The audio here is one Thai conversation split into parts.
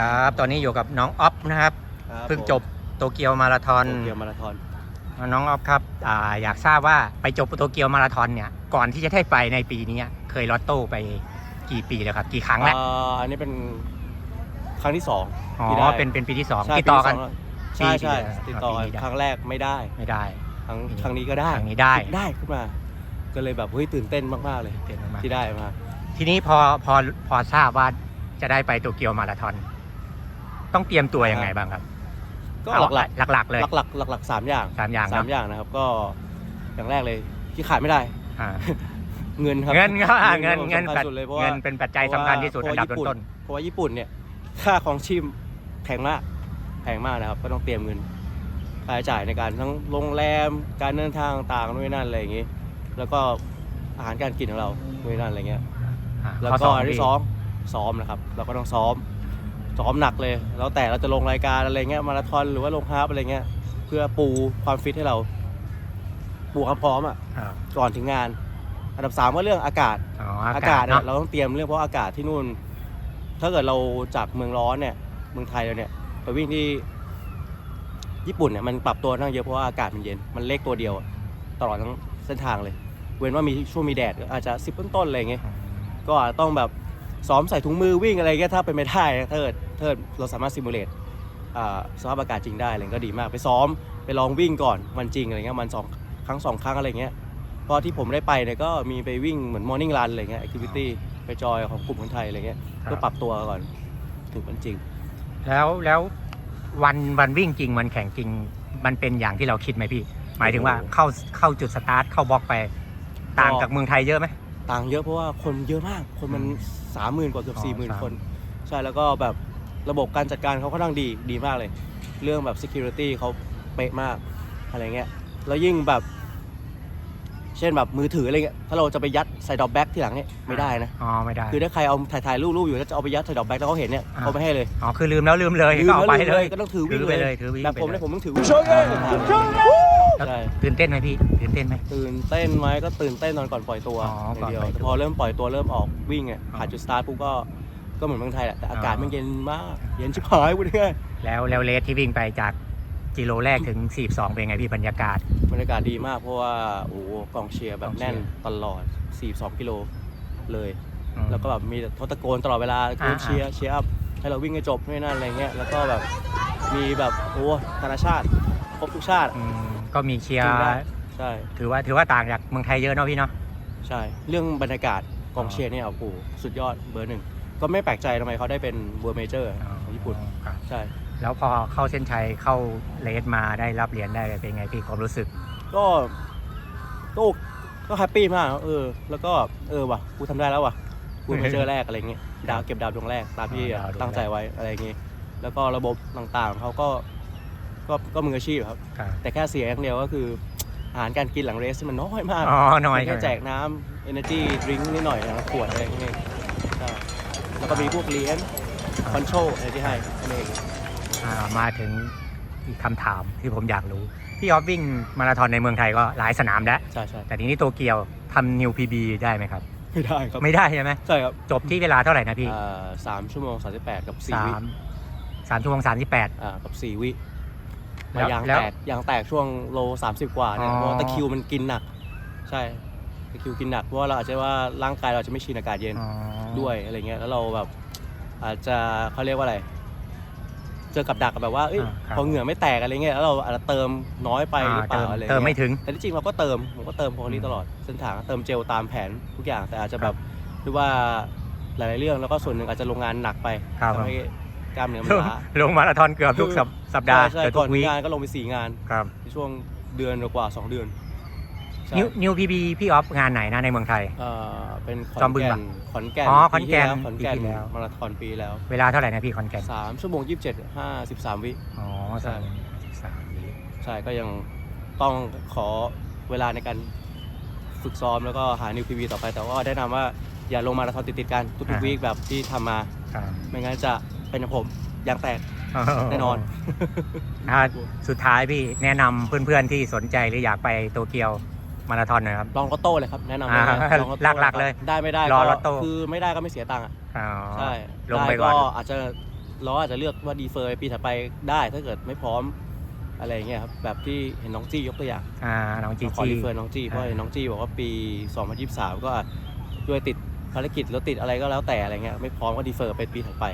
ครับ ตอนนี้อยู่กับน้องออฟนะครับครับ เพิ่งจบโตเกียวมาราธอน โตเกียวมาราธอน น้องออฟครับอาอยากทราบว่าไปจบโตเกียวมาราธอนเนี่ย ก่อนที่จะได้ไปในปีนี้เคยลอตโต้ไปกี่ปีแล้วครับ กี่ครั้งแล้วอ่าอันนี้เป็นครั้งที่สองอ๋อที่ได้เป็นเป็นปีที่สองใช่ติดต่อกันปีที่สงแล้วใช่ใช่ปีที่ติดต่อกันปีนี้ได้ครั้งแรกไม่ได้ ไม่ได้ ครั้งปีนี้ครั้งนี้ก็ได้ ครั้งนี้ได้ ได้ขึ้นมา ก็เลยแบบเฮ้ยตื่นเต้นมากๆเลยเต้นมากที่ได้มา ทีนี้พอพอพอทราบว่าจะได้ไปโตเกียวมาราธอน ต้องเตรียมตัวยังไงบ้างครับ ก็เอาหลักหลักๆเลยๆหลักๆหลักๆสามอย่างสามอย่างสามเนาะอย่างนะครับ ก็อย่างแรกเลยที่ขาดไม่ได้อ่าเงินครับเงินก็เงินผมเงินสำคัญสุดเลยเพราะว่าเงินเป็นปัจจัยสำคัญที่สุดเพอัราะนว่าดับต้นเพราะว่าญี่ปุ่นเนี่ยค่าของชีพแพงมากแพงมากนะครับ ก็ต้องเตรียมเงินค่าใช้จ่ายในการทั้งโรงแรมการเดินทางต่างๆนู่นนนั่นอะไรอย่างงี้ แล้วก็อาหารการกินของเรานู่นนนั่นอะไรเงี้ยๆอ่าแล้วข้ก็สงอันพี่ที่ซ้อมซ้อมนะครับ เราก็ต้องซ้อม ซ้อมหนักเลย แล้วแต่เราจะลงรายการอะไรเงี้ยมาราธอนหรือว่าลงฮาล์ฟอะไรเงี้ย เพื่อปูความฟิตให้เรา ปูความพร้อมอะอ่าก่อนถึงงาน อันดับสามก็เรื่องอากาศ อ๋ออาอากาาศศเนี่ยเนาะเราต้องเตรียมเรื่องเพราะอากาศที่นู่น ถ้าเกิดเราจากเมืองร้อนเนี่ย เมืองไทยเราเนี่ยไปวิ่งที่ ญี่ปุ่นเนี่ยมันปรับตัวนั่งเยอะเพราะว่าอากาศมันเย็นมันเลขตัวเดียวอะตลอดทั้งเส้นทางเลย เว้นว่ามีช่วงมีแดดอาจจะสิบต้นๆอะไรอย่างเงี้ยก็อาจจะต้องแบบ ซ้อมใส่ถุงมือวิ่งอะไรเงี้ยถ้าเป็นไม่ได้ถ้าเกิดถ้าเกิดเราสามารถซิมูเลตสภาพอากาศจริงได้อะไรก็ดีมากไปซ้อมไปลองวิ่งก่อนวันจริงอะไรเงี้ยมันสองครั้งสองครั้งอะไรเงี้ยเพราะที่ผมได้ไปเนี่ยก็มีไปวิ่งเหมือนมอร์นิ่งรันอะไรเงี้ยแอคทิวิตี้ไปจอยของกลุ่มคนไทยอะไรเงี้ยครับเพื่อปรับตัวก่อนถึงวันจริง แล้วแล้ววันวันวิ่งจริงวันแข่งจริงมันเป็นอย่างที่เราคิดไหมพี่ หมายถึงว่าเข้าเข้าจุดสตาร์ทเข้าบล็อกไปต่างจากเมืองไทยเยอะไหม ต่างเยอะเพราะว่าคนเยอะมาก คนมันอืมสามหมื่นกว่าเกือบอ๋อสี่หมื่นสามคน ใช่แล้วก็แบบระบบการจัดการเขาค่อนข้างดีดีมากเลย เรื่องแบบ security เขาเป๊ะมากอะไรเงี้ยแล้วยิ่งแบบ เช่นแบบมือถืออะไรเงี้ยถ้าเราจะไปยัดใส่ดอกแบ็กที่หลังเนี่ยไม่ได้นะอ๋อไม่ได้ คือถ้าใครเอาถ่ายถ่ายรูปรูปอยู่แล้วจะเอาไปยัดใส่ดอกแบ็กแล้วเขาเห็นเนี่ยอ่าเขาไม่ให้เลยอ๋อคือลืมแล้วลืมเลยก็เอาไปลืมเลยก็ต้องถือถืวิ่งอไปเลเลยยถือวิ่งแบบผมไปเนี่ยเลผยมต้องถือแล้วใช่ตื่นเต้นไหมพี่ตื่นเต้นไหมตื่นเต้นไหมก็ตื่นเต้นตอนก่อนปล่อยตัวอ๋ออย่างเดียวก่อนปล่อยตัวแต่พอเริ่มปล่อยตัวเริ่มออกวิ่งอะอ๋อผ่านจุดสตาร์ทปุ๊บก็ก็เหมือนเมืองไทยแหละแต่อาอ๋อกาศมันเย็นมากเย็นชิบหายพูดง่ายแล้วแล้วเลสที่วิ่งไปจาก กิโลแรกถึง 42 เป็นไงพี่บรรยากาศ บรรยากาศดีมากเพราะว่าโอ้โหกองเชียร์แบบแน่นกองเชียร์ตลอด 42 กิโลเลย อืม แล้วก็แบบมีเขาตะโกนตลอดเวลาตะโกนอ่า เชียร์เชียร์อัพให้เราวิ่งให้จบไม่นั่นอะไรเงี้ยแล้วก็แบบมีแบบโอ้ธนาชาติครบทุกชาติอืมก็มีเชียร์จริงได้ใช่ถือว่าถือว่าต่างจากเมืองไทยเยอะเนาะพี่เนาะ ใช่ เรื่องบรรยากาศกองเชียร์เนี่ยโอ้โหสุดยอดเบอร์หนึ่งก็ไม่แปลกใจทำไมเขาได้เป็นเวอร์เมเจอร์ของญี่ปุ่นครับใช่ แล้วพอเข้าเส้นชัยเข้าเลสมาได้รับเหรียญได้เป็นไงพี่ความรู้สึก ก็ก็ก็แฮปปี้มากเออ แล้วก็เออว่ะกูทำได้แล้วว่ะกูมาเจอแรกอะไรเงี้ยดาวเก็บดาวดวงแรกตามที่ดาวดวงแรก ตั้งใจไว้อะไรอย่างงี้แล้วก็ระบบต่างๆเขาก็ ก็ก็มืออาชีพครับ ครับแต่แค่เสียอย่างเดียวก็คือ อาหารการกินหลังเรสที่มันน้อยมากอ๋อหน่อยแค่แจกน้ำ energy drink นิดหน่อยนะขวดอะไรอย่างเงี้ยใช่แล้วก็มีพวกเลี้ยงคอนโทรอะไรที่ให้นั่นเองอ่า มาถึงอีกคำถามที่ผมอยากรู้ พี่ออฟวิ่งมาราธอนในเมืองไทยก็หลายสนามแล้ว ใช่ใช่แต่ทีนี้โตเกียวทำนิวพีบีได้ไหมครับ ไม่ได้ครับ ไม่ได้ใช่ไหมใช่ครับ จบที่เวลาเท่าไหร่นะพี่อ่าสามชั่วโมงสามสิบแปดกับสี่สาวิมสามชั่วโมงสามสิบแปดอ่ากับสี่วิแล้มาวยางแล้วแตกยางแตกช่วงโลสามสิบกว่าเนี่ยอ๋อเพราะว่าตะคริวมันกินหนัก ใช่ตะคริวกินหนักเพราะว่าเราอาจจะว่าร่างกายเราจะไม่ชินอากาศเย็นอ๋อด้วยอะไรเงี้ยแล้วเราแบบอาจจะเขาเรียกว่าอะไร เจอกับดักแบบว่าเอ้ยอ่าครับ พอเหงื่อไม่แตกอะไรเงี้ยแล้วเราอาจจะเติมน้อยไปหรือเปเติล่ามอะไรเติมไม่เงี้ยถึง แต่ที่จริงเราก็เติมผมก็เติมพอลี่อืมตลอดเส้นทางเติมเจลตามแผนทุกอย่างแต่อาจจะคแบรับบหรือว่าหลายๆเรื่องแล้วก็ส่วนหนึ่งอาจจะลงงานหนักไปครับ ทำให้กล้ามเนื้อมันล้า ลงมาราธอนเกือบทุกสัปสัปดาห์ใช่เกือบก่ทุอนกวีคงานก็ลงไปสี่งานครับ ในช่วงเดือนกว่าสองเดือน ใช่ นิวนิวพีบีพี่ออฟงานไหนนะในเมืองไทย เอ่อเป็นขจออนมบึงแก่ปะนขอนแก่นอ๋อขอนแก่นปีที่ล้วขอนแก่นปีที่แล้ว มาราธอนปีแล้วเวลาเท่าไหร่นะพี่คอนแกนสามชั่วโมงยี่สิบเจ็ดห้าสิบสามวิ อ๋อใช่สามสามวีคใช่ก็ยังต้องขอเวลาในการฝึกซ้อมแล้วก็หานิวพีบีต่อไป แต่ว่าแนะนำว่าอย่าลงมาราธอนติดๆกันทุกๆวีคแบบที่ทำมา ครับไม่งั้นจะเป็นอย่างผมยางแตก แน่นอน อ่าสุดท้ายพี่แนะนำเพื่อนๆที่สนใจหรืออยากไปโตเกียว มาราธอนหน่อยครับ ลองลอตโต้เลยครับแนะนำเลยอ่านะลองอตโต้หลักๆเลยได้ไม่ได้รอก็ลอตโต้ คือไม่ได้ก็ไม่เสียตังค์อะอ๋อใช่ลงไปด้ก่อนอาจจะเราอาจจะเลือกว่าดีเฟอร์ปีถัดไปได้ถ้าเกิดไม่พร้อมอะไรอย่างเงี้ยครับแบบที่เห็นน้องจี้ยกตัวอย่างอ่าน้องจีขอจี ดีเฟอร์น้องจี้เพราะอ่าเห็นน้องจี้บอกว่าปี 2023 ก็ด้วยติดภารกิจแล้วติดอะไรก็แล้วแต่อะไรเงี้ยไม่พร้อมก็ดีเฟอร์ไปปีถัดไป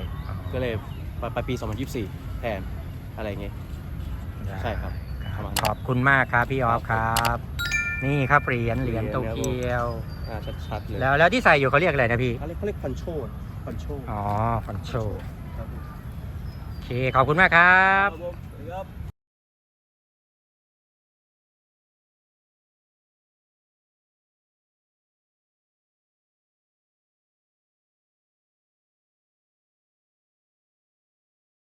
ก็เลยไปไปปี 2024 แทนอะไรเงี้ย ใช่ครับประมาณนั้นขอบคุณมากครับพี่ออฟครับ นี่ครับเหรียญเหรียญเหรียญโตเกียวอ่าชัดๆเลยแล้วแล้วที่ใส่อยู่เขาเรียกอะไรนะพี่เขาเรียกเขาเรียกพันโชพันโชอ๋อฟันโชครับผมโอเคขอบคุณมากครับ ครับผมสวัสดีครับ